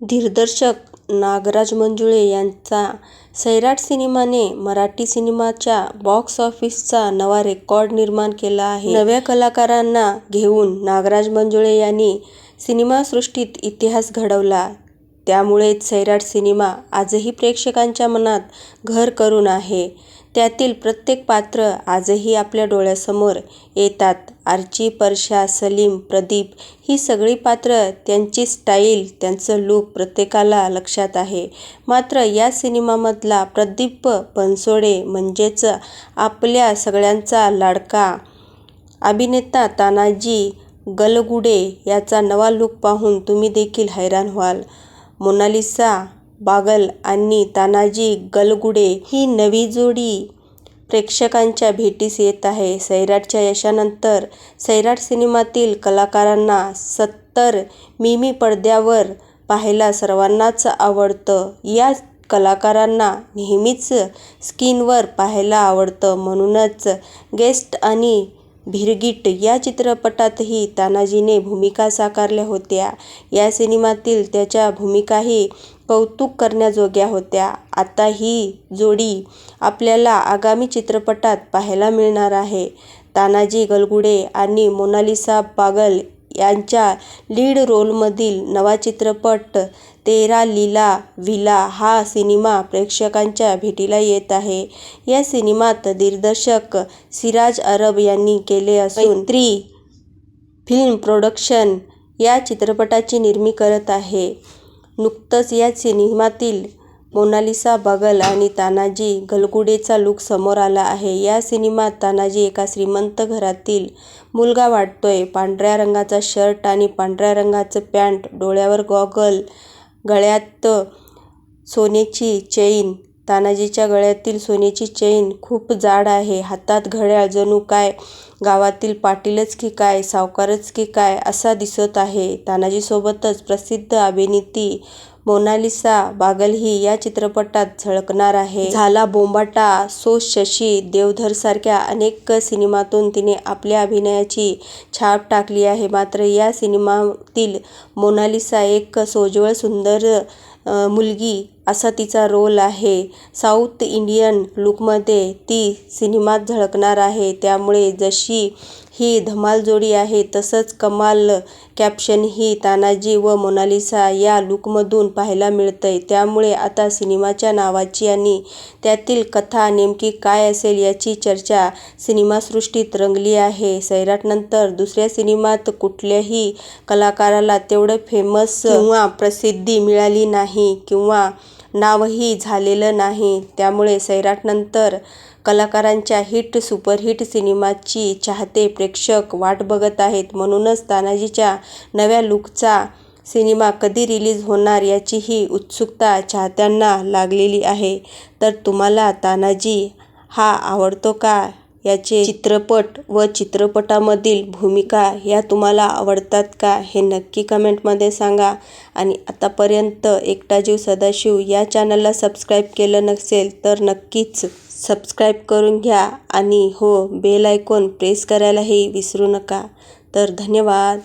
दिग्दर्शक नागराज मंजुळे यांचा सैराट सिनेमाने मराठी सिनेमाच्या बॉक्स ऑफिसचा नवा रेकॉर्ड निर्माण केला आहे. नव्या कलाकारांना घेऊन नागराज मंजुळे यांनी सिनेमासृष्टीत इतिहास घडवला. त्यामुळेच सैराट सिनेमा आजही प्रेक्षकांच्या मनात घर करून आहे. त्यातील प्रत्येक पात्र आजही आपल्या डोळ्यासमोर येतात. आर्ची, परशा सलीम, प्रदीप ही सगळी पात्रं, त्यांची स्टाईल, त्यांचं लूक प्रत्येकाला लक्षात आहे. मात्र या सिनेमामधला प्रदीप बनसोडे म्हणजेच आपल्या सगळ्यांचा लाडका अभिनेता तानाजी गलगुडे याचा नवा लूक पाहून तुम्ही देखील हैराण व्हाल. मोनालिसा बागल आणि तानाजी गलगुडे ही नवी जोडी प्रेक्षकांच्या भेटीस येत आहे. सैराटच्या यशानंतर सैराट सिनेमातील कलाकारांना सत्तर मिमी पडद्यावर पाहायला सर्वांनाच आवडतं. या कलाकारांना नेहमीच स्क्रीनवर पाहायला आवडतं. म्हणूनच गेस्ट आणि भिरगीट या चित्रपटातही तानाजीने भूमिका साकारल्या होत्या. या सिनेमातील त्याच्या भूमिकाही कौतुक करण्याजोग्या होत्या. आता ही जोडी आपल्याला आगामी चित्रपटात पाहायला मिळणार आहे. तानाजी गलगुडे आणि मोनालिसा बागल यांच्या लीड रोलमधील नवा चित्रपट तेरा लीला विला हा सिनेमा प्रेक्षकांच्या भेटीला येत आहे. या सिनेमात दिग्दर्शक सिराज अरब यांनी केले असून मैत्री फिल्म प्रोडक्शन या चित्रपटाची निर्मिती करत आहे. नुकतंच या सिनेमातील मोनालिसा बागल आणि तानाजी गलगुडेचा लूक समोर आला आहे. या सिनेमात तानाजी एका श्रीमंत घरातील मुलगा वाटतोय. पांढऱ्या रंगाचा शर्ट आणि पांढऱ्या रंगाचं पँट, डोळ्यावर गॉगल, गळ्यात सोन्याची चेन तानाजीच्या गळ्यातील सोन्याची चेन खूप जाड आहे. हातात घड्याळ जणू काय गावातील पाटीलच की काय, सावकारच की काय असा दिसत आहे. तानाजीसोबतच प्रसिद्ध अभिनेत्री मोनालिसा बागलही या चित्रपटात झळकणार आहे. झाला बोंबाटा सो शशी देवधरसारख्या अनेक सिनेमातून तिने आपल्या अभिनयाची छाप टाकली आहे. मात्र या सिनेमातील मोनालिसा एक सोज्वळ, सुंदर मुलगी असा तिचा रोल आहे. साऊथ इंडियन लूकमध्ये ती सिनेमात झळकणार आहे. त्यामुळे जशी ही धमाल जोडी आहे तसंच कमाल कॉम्बिनेशनही तानाजी व मोनालिसा या लूकमधून पाहायला मिळतंय. त्यामुळे आता सिनेमाच्या नावाची आणि त्यातील कथा नेमकी काय असेल याची चर्चा सिनेमासृष्टीत रंगली आहे. सैराटनंतर दुसऱ्या सिनेमात कुठल्याही कलाकाराला तेवढं फेमस किंवा प्रसिद्धी मिळाली नाही किंवा नावही झालेलं नाही. त्यामुळे सैराटनंतर कलाकारांच्या हिट, सुपरहिट सिनेमाची चाहते प्रेक्षक वाट बघत आहेत. म्हणूनच तानाजीच्या नव्या लूकचा सिनेमा कधी रिलीज होणार याचीही उत्सुकता चाहत्यांना लागलेली आहे. तर तुम्हाला तानाजी हा आवडतो का? याचे चित्रपट व चित्रपटामधील भूमिका या तुम्हाला आवडतात का? हे नक्की कमेंटमध्ये सांगा. आणि आतापर्यंत एकटा जीव सदाशिव या चॅनलला सबस्क्राईब केलं नसेल तर नक्कीच सबस्क्राईब करून घ्या आणि हो बेल आयकॉन प्रेस करायलाही विसरू नका. तर धन्यवाद.